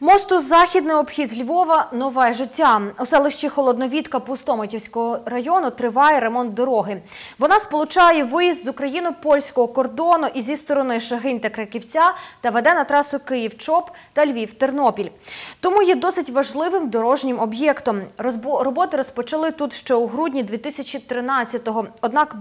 Мосту Західний обхід Львова нове життя. У селищі Холодновідка Пустомитівського району триває ремонт дороги. Вона сполучає виїзд з україно-польського кордону і зі сторони Шагинь та Краківця та веде на трасу Київ-Чоп та Львів-Тернопіль. Тому є досить важливим дорожнім об'єктом. Роботи розпочали тут ще у грудні 2013-го. Однак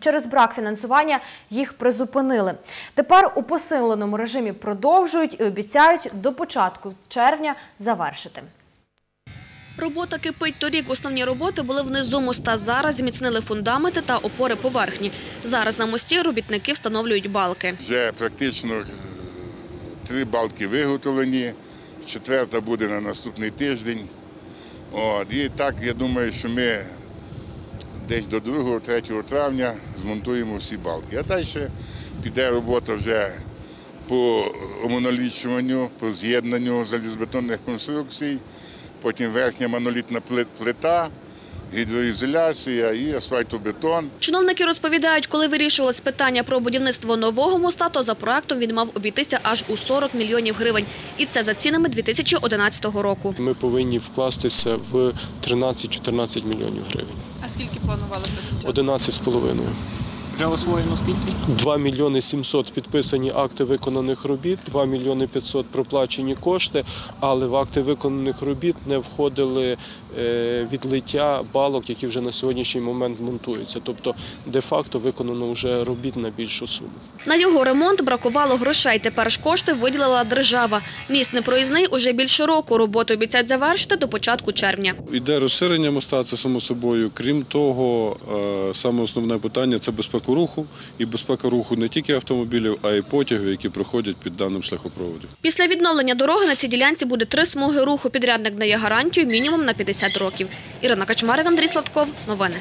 через брак фінансування їх призупинили. Тепер у посиленому режимі продовжують і обіцяють до початку червня завершити. Робота кипить. Торік основні роботи були внизу моста. Зараз зміцнили фундаменти та опори поверхні. Зараз на мості робітники встановлюють балки. Вже практично е, три балки виготовлені, четверта буде на наступний тиждень. От, і так я думаю, що ми десь до 2-3 травня змонтуємо всі балки. А далі піде робота вже по монолічуванню, по з'єднанню залізобетонних конструкцій, потім верхня монолітна плит- плита, гідроізоляція і асфальтобетон. Чиновники розповідають, коли вирішувалось питання про будівництво нового моста, то за проектом він мав обійтися аж у 40 мільйонів гривень. І це за цінами 2011 року. Ми повинні вкластися в 13-14 мільйонів гривень. А скільки планувалося спочатку? 11,5. Вже освоєно скільки? 2 мільйони 700 підписані акти виконаних робіт, 2 мільйони 500 проплачені кошти, але в акти виконаних робіт не входили е, відлиття балок, які вже на сьогоднішній момент монтуються. Тобто, де-факто виконано вже робіт на більшу суму. На його ремонт бракувало грошей. Тепер ж кошти виділила держава. Міст непроїзний уже більше року. Роботу обіцяють завершити до початку червня. Іде розширення моста, це само собою. Крім того, е, саме основне питання це безпека руху. І безпека руху не тільки автомобілів, а й потягів, які проходять під даним шляхопроводом. Після відновлення дороги на цій ділянці буде три смуги руху. Підрядник дає гарантію мінімум на 50 років. Ірина Качмарик, Андрій Сладков. Новини.